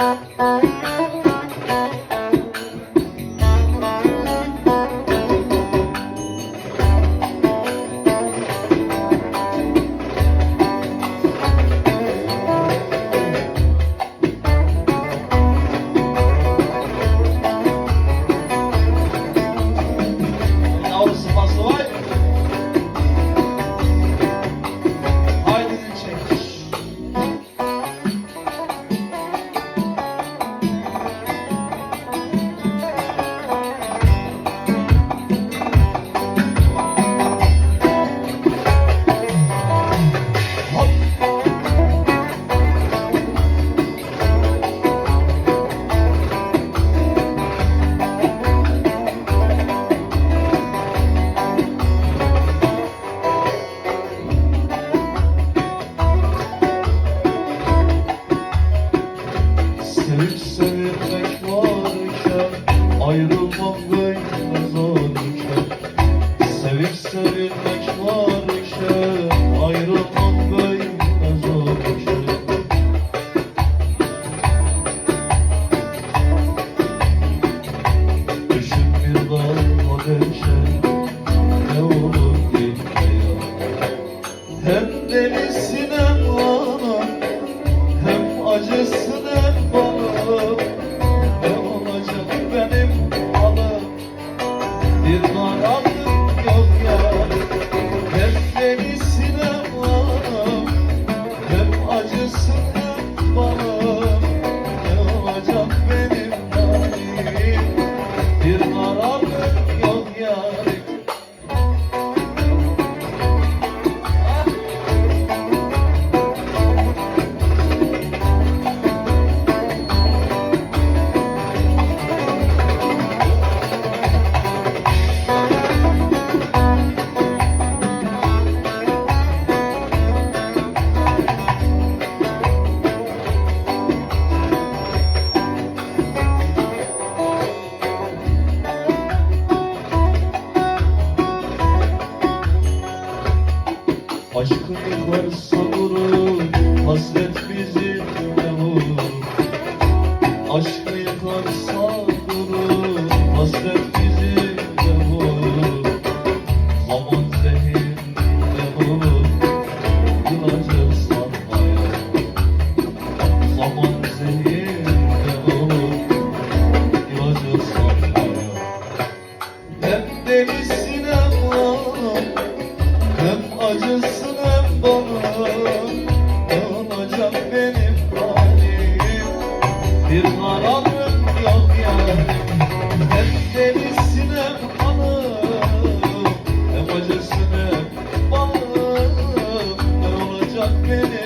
Música Sevip sevilmek varken Ayrılmam böyle zorken Sevip sevilmek varken Ayrılmam böyle zorken Düşün bir dalma deşe Ne olur gitme ya Hem delisine Aşkın yıkarsa vurur, hasret bizi vurur? Aşkı yıkarsa vurur, hasret Bir haramım yok yarim Hem delisin hem hanım Hem acısın hem bana Ne olacak benim